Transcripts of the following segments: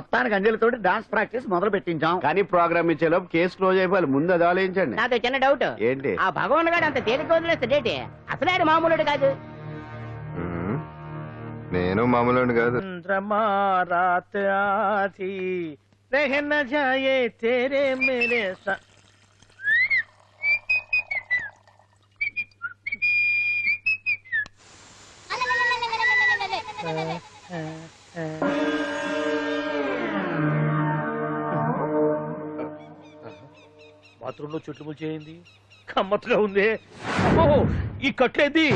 మొత్తానికి అంజలితోటి dance practice మొదలు పెట్టించాం కానీ ప్రోగ్రామ్ ఇచ్చేలోపు కేసు క్లోజ్ అయిపోవాలి ముందు అది ఆలోచించండి నాతో చిన్న డౌట్ ఏంటి ఆ భగవాన్ గారు అంత తేలిక వదిలేస్తాడేటి అసలు ఆయన మామూలుడు కాదు మ్మ్. నేను మామూలు కాదు चंद्रमा रात आधी रह न जाए तेरे मेरे सा బాత్రూంలో చుట్టుములు చేయింది కమ్మత్తుగా ఉంది అమ్మో ఈ కట్లేది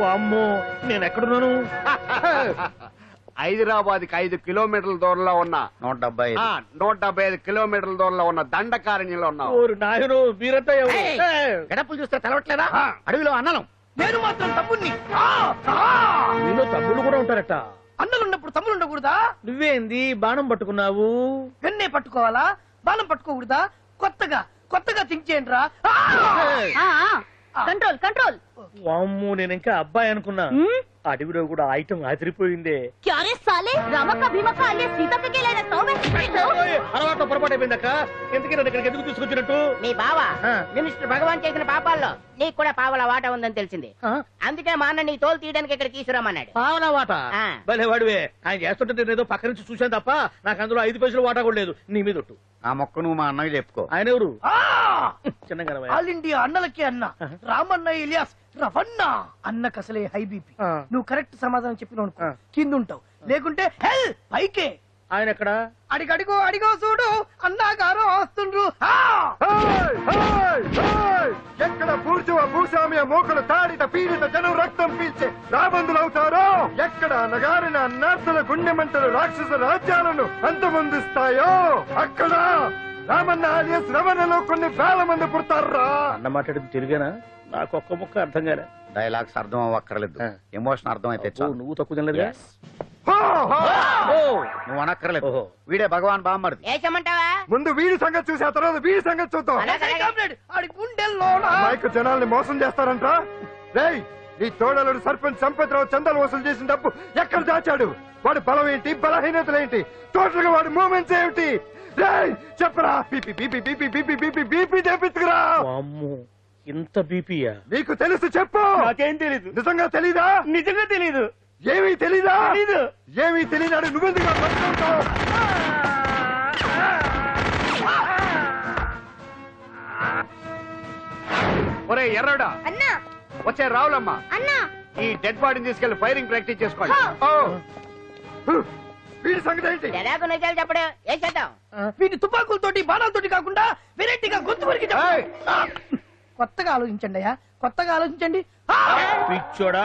వామ్మో నేను ఎక్కడున్నాను హైదరాబాద్కి ఐదు కిలోమీటర్ల దూరంలో ఉన్న నూట డెబ్బై. ఆ, నూట డెబ్బై ఐదు కిలోమీటర్ల దూరంలో ఉన్న దండకారణ్యంలో ఉన్నావు ఓరు నాయను మీరంతా ఎవరు? ఏయ్! ఏయ్! గడపలు చూస్తే తెలవట్లేదా అడవిలో అన్నలం నేను మాత్రం తమ్ముణ్ణి! ఆ! మీలో తమ్ముళ్ళు కూడా ఉంటారట అన్నలున్నప్పుడు తమ్ముడు ఉండకూడదా నువ్వేంది? బాణం పట్టుకున్నావు? వెన్నే పట్టుకోవాలా? బాణం పట్టుకోకూడదా? కొత్తగా కొత్తగా థింక్ చేయండి రా కంట్రోల్ కంట్రోల్. వామ్ము నేను ఇంకా అబ్బాయి అనుకున్నా. అడవిలో కూడా ఐటమ్ అదిరిపోయిందే క్యారే సాలే రామక భీమక అనే సీతక్కకి లేదా సౌవే అలవాటు పొరపాటైపోయిందక్క ఎందుకని నన్ను ఇక్కడికి ఎందుకు తీసుకొచ్చినట్టు? మీ బావ మినిస్టర్ భగవాన్ చేసిన పాపాల్లో నీకు కూడా పావల వాట ఉందని తెలిసింది. అందుకే మా అన్న నీ తోలు తీయడానికి ఇక్కడ తీసుకురామన్నాడు పావల వాట? భలే వాడివే. ఆయన చేస్తుంటే ఏదో పక్క నుంచి చూశాను తప్ప నాకు అందులో ఐదు పైసలు వాటా కూడా లేదు. నీ మీద ఆ మొక్క నువ్వు మా అన్నవి చెప్పుకో. ఆయన ఎవరు? ఆల్ ఇండియా అన్నలకి అన్న. రామన్న ఇలియాస్ రవన్న. అన్నకు అసలే హై బీపీ. ఆ. నువ్వు కరెక్ట్ సమాధానం ఆ. కింద ఉంటావు లేకుంటే హెల్ పైకే. ఆయన ఎక్కడ? అడిగడిగో అడిగో చూడు. అన్నగారు వస్తుండ్రు. ఆ! ఎక్కడ పూర్చువ భూస్వామ్య మోకలు తాడిత పీడిత జనం రక్తం పీల్చే రాబందులవుతారో ఎక్కడ నగారిన నర్సుల గుండె మంటలు రాక్షస రాజ్యాలను అంతమొందిస్తాయో? అక్కడ రామన్న ఆలియస్ రమణలో కొన్ని వేల మంది పుడతారా? అన్న మాట్లాడింది తెలుగేనా నాకు ఒక్క ముక్క అర్థం కాలే. డైలాగ్స్ అర్థం అవ్వక్కర్లేదు. ఎమోషన్ అర్థం అయితే చాలు. నువ్వు తక్కువ తినలేదుగా? Yes. హో! హో! ఓ, నువ్వు అనక్కర్లేదు. ఓహో. వీడే భగవాన్ వేసమంటావా ముందు వీడి సంగతి చూసి ఆ తర్వాత వీడి సంగతి చూద్దాం. అమాయక జనాల్ని మోసం చేస్తారంట రేయ్ నీ తోడలుడు సర్పంచ్ సంపత్రావు చందాలు వసూలు చేసిన డబ్బు ఎక్కడ దాచాడు? వాడి బలం ఏంటి? బలహీనతలు ఏంటి? టోటల్గా వాడి మూమెంట్స్ ఏమిటి? చెప్పరా BP BP BP BP BP BP తెప్పించుకురా వామ్మో, ఇంత బీపీయా నీకు తెలుసు చెప్పు నాకేం తెలీదు నిజంగా తెలీదా నిజంగా తెలీదు ఏమీ తెలీదా తెలీదు. ఏమీ నువ్వెందుకు పని చేస్తావు? ఒరే ఎర్రడా అన్నా వచ్చే రావులమ్మ అన్నా ఈ డెడ్ బాడీని తీసుకెళ్ళి ఫైరింగ్ ప్రాక్టీస్ చేసుకోండి ఓ! వీడి సంగతి ఏంటి? ఎలాగో నిజాలు చెప్పడు. వేసేద్దాం వీటి తుపాకులతోటి బాణాలతోటి కాకుండా వెరైటీగా గొంతు వరకు! కొత్తగా ఆలోచించండి అయ్యా. కొత్తగా ఆలోచించండి! పిచ్చోడా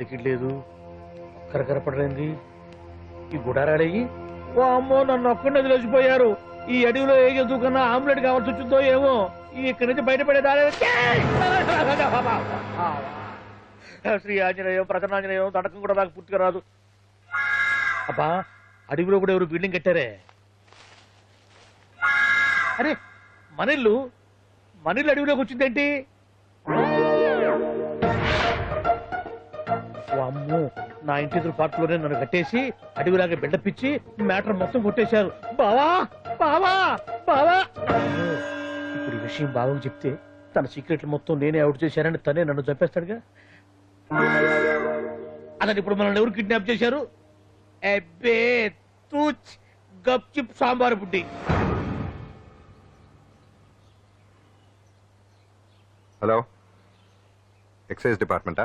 అలికిడ్ లేదు ఒక్కరు కనపడలేంది ఈ గుడారాడయ్యి ఓ అమ్మో నన్ను ఒక్కడిని వదిలేసిపోయారు. ఈ అడవిలో ఏ జంతువు కన్నా ఆమ్లెట్ కావాల్సి వచ్చిందో ఏమో. ఈ ఇక్కడి నుంచి బయటపడే దారి. శ్రీ ఆంజనేయం ప్రసన్నాంజనేయం తడకం కూడా నాకు పూర్తిగా రాదు. అబ్బా అడవిలో కూడా ఎవరు బిల్డింగ్ కట్టారే? అరే మనిల్లు మనిల్లు అడవిలోకి వచ్చిందేంటి? అమ్మో నా ఇంటి ఎదురు పార్కులోనే నన్ను కట్టేసి అడవిలాగా బిడ్డపిచ్చి మ్యాటర్ మొత్తం కొట్టేశారు. బావా బావా బావా. ఇప్పుడు ఈ విషయం బావకు చెప్తే తన సీక్రెట్లు మొత్తం నేనే అవుట్ చేశానని తనే నన్ను చంపేస్తాడుగా? అతను ఇప్పుడు మనల్ని ఎవరు కిడ్నాప్ చేశారు? అబ్బే తూచ్ గప్చిప్ సాంబార్ బుడ్డి. హలో ఎక్సైజ్ డిపార్ట్మెంటా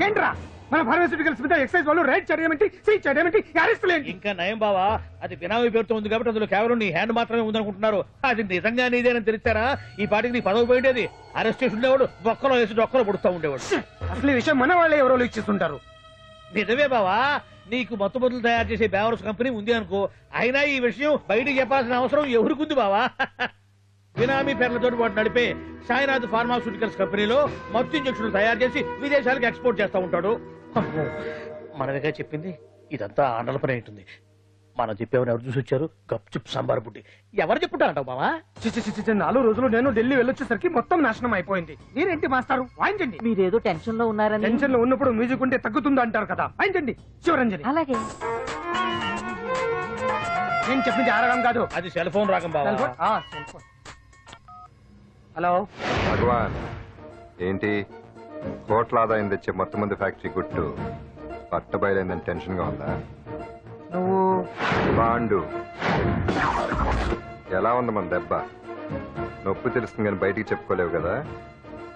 ఏంట్రా? మన ఫార్మాసిటికల్స్ మీద ఎక్సైజ్ వాళ్ళు రైడ్ చేయడమేంటి చేయడమేంటి అరెస్ట్ లేంటి ఇంకా నయం బావా అది బినామీ పేరుతో ఉంది కాబట్టి అందులో కేవలం నీ హ్యాండ్ మాత్రమే ఉందనుకుంటున్నారు. అది నిజంగా నీదేనని తెలిస్తారా ఈ పాటికి నీ పదవి పోయిండేది అరెస్ట్ చేసి ఉండేవాడు బొక్కలో వేసి డొక్కలో పుడుతూ ఉండేవాడు. అసలు ఈ విషయం మన వాళ్ళే ఎవరో ఇచ్చేస్తుంటారు నిజమే బావా నీకు మత్తు మందులు తయారు చేసే బేవర్స్ కంపెనీ ఉంది అనుకో. అయినా ఈ విషయం బయటికి చెప్పాల్సిన అవసరం ఎవరికుంది బావా? బినామీ పేర్లతో వాడు నడిపే సాయినాథ్ ఫార్మాస్యూటికల్స్ కంపెనీలో మత్తు ఇంజక్షన్లు తయారు చేసి విదేశాలకు ఎక్స్పోర్ట్ చేస్తూ ఉంటాడు. మనమేగా చెప్పింది ఇదంతా ఆండల పని ఉంటుంది. మనం చెప్పేవని ఎవరు చూసి వచ్చారు? గప్ చిప్ సాంబార్ బుడ్డి. ఎవరు చెప్పుంటారంటావు బావా? చిచి చిచి చిచి, నాలుగు రోజులు నేను ఢిల్లీ వెళ్ళొచ్చేసరికి మొత్తం నాశనం అయిపోయింది. మీరేంటి మాస్టారు? వాయించండి మీరేదో టెన్షన్లో ఉన్నారని. టెన్షన్లో ఉన్నప్పుడు మ్యూజిక్ ఉంటే తగ్గుతుంది అంటారు కదా. వాయించండి శివరంజని. అలాగే. నేను చెప్పింది ఆరడం కాదు. అది సెల్ ఫోన్ రాకం బావా. Cell phone? హలో. భగవాన్ ఏంటి? కోట్ల ఆదాయం తెచ్చే మొత్తం మంది ఫ్యాక్టరీ గుట్టు పట్టబయలైందని టెన్షన్గా ఉందా? నువ్వు బాండు. ఎలా ఉంది మన దెబ్బ? నొప్పి తెలుస్తుంది కానీ బయటికి చెప్పుకోలేవు కదా.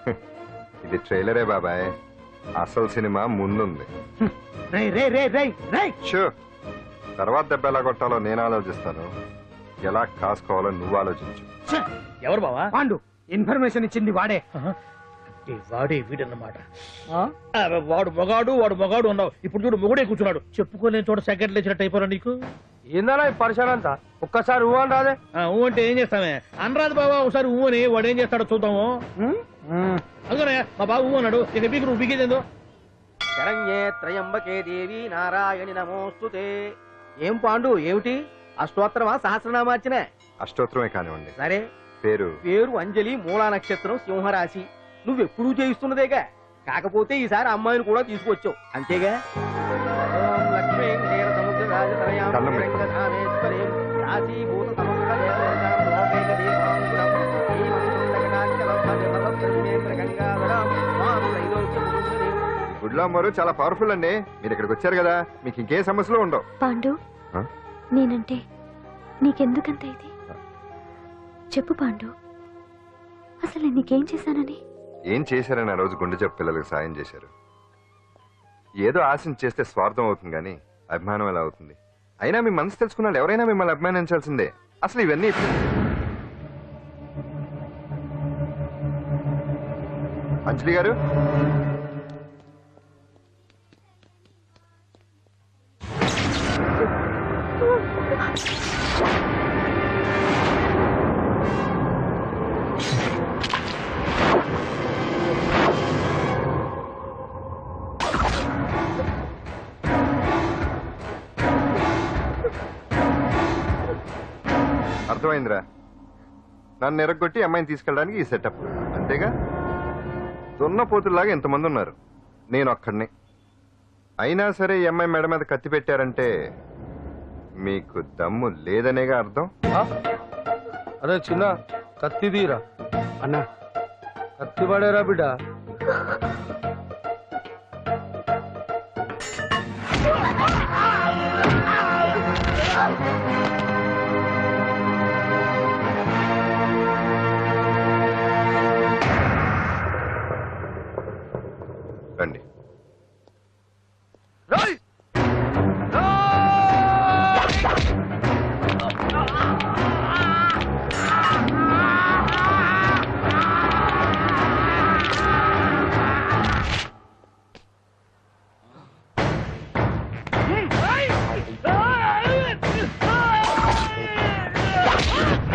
ఇది ట్రైలరే బాబాయ్. అసలు సినిమా ముందుంది. రే రే రే రే రే షూ తర్వాత దెబ్బ ఎలా కొట్టాలో నేను ఆలోచిస్తాను. ఎలా కాసుకోవాలో నువ్వు ఆలోచించు. ఎవరు బావా? పాండు ఇన్ఫర్మేషన్ ఇచ్చింది వాడే. అంటే వాడే వీడన్నమాట. ఆ, వాడు మొగాడు వాడు మొగాడు ఉన్నావు ఇప్పుడు చూడు మొగుడే కూర్చున్నాడు. చెప్పుకోలేని చోట సెకండ్ లేచినట్టు అయిపోరా నీకు? ఏందన్నా ఈ పరిసరం అంతా? ఒక్కసారి ఊ అని రాదే? ఆ, ఊ అంటే ఏం చేస్తామే? అనరాదు బాబా ఒకసారి ఊ అని వాడు ఏం చేస్తాడో చూద్దాము. అందుకనే మా బాబు ఊ అన్నాడు. ఇక బీకు నువ్వు బీకేదేందో శరణ్యే త్రయంబకే దేవి నారాయణి నమోస్తుతే. ఏం పాండు ఏమిటి? అష్టోత్తరమా సహస్రనామార్చన అష్టోత్తరమే కానివ్వండి. సరే. పేరు? పేరు అంజలి మూలా నక్షత్రం సింహరాశి. నువ్వెప్పుడూ చేయిస్తున్నదేగా కాకపోతే ఈసారి అమ్మాయిని కూడా తీసుకొచ్చావు. అంతేగా? త్రైలోక్యముకుంజనీం. గుడ్లో చాలా పవర్ఫుల్ అండి. మీరు ఇక్కడికి వచ్చారు కదా మీకు ఇంకే సమస్యలు ఉండవు. పాండు ఆ? నేనంటే నీకెందుకంత ఇది? చెప్పు పాండు. అసలు నీకేం చేశానని? ఏం చేశారని ఆ రోజు గుండె చెప్పు పిల్లలకు సాయం చేశారు. ఏదో ఆశించి చేస్తే స్వార్థం అవుతుంది కానీ అభిమానం ఎలా అవుతుంది? అయినా మీ మనసు తెలుసుకున్న వాళ్ళు ఎవరైనా మిమ్మల్ని అభిమానించాల్సిందే. అసలు ఇవన్నీ అంజలి గారు? అర్థమైందిరా. నన్ను ఎరగొట్టి అమ్మాయిని తీసుకెళ్ళడానికి ఈ సెటప్ అంతేగా? దున్నపోతుల్లాగా ఎంతమంది ఉన్నారు. నేను ఒక్కడిని. అయినా సరే ఈ అమ్మాయి మెడ మీద కత్తి పెట్టారంటే మీకు దమ్ము లేదనేగా అర్థం? అరే చిన్న కత్తి తీరా? అన్న. కత్తి పడేరా బిడ్డ? Ah!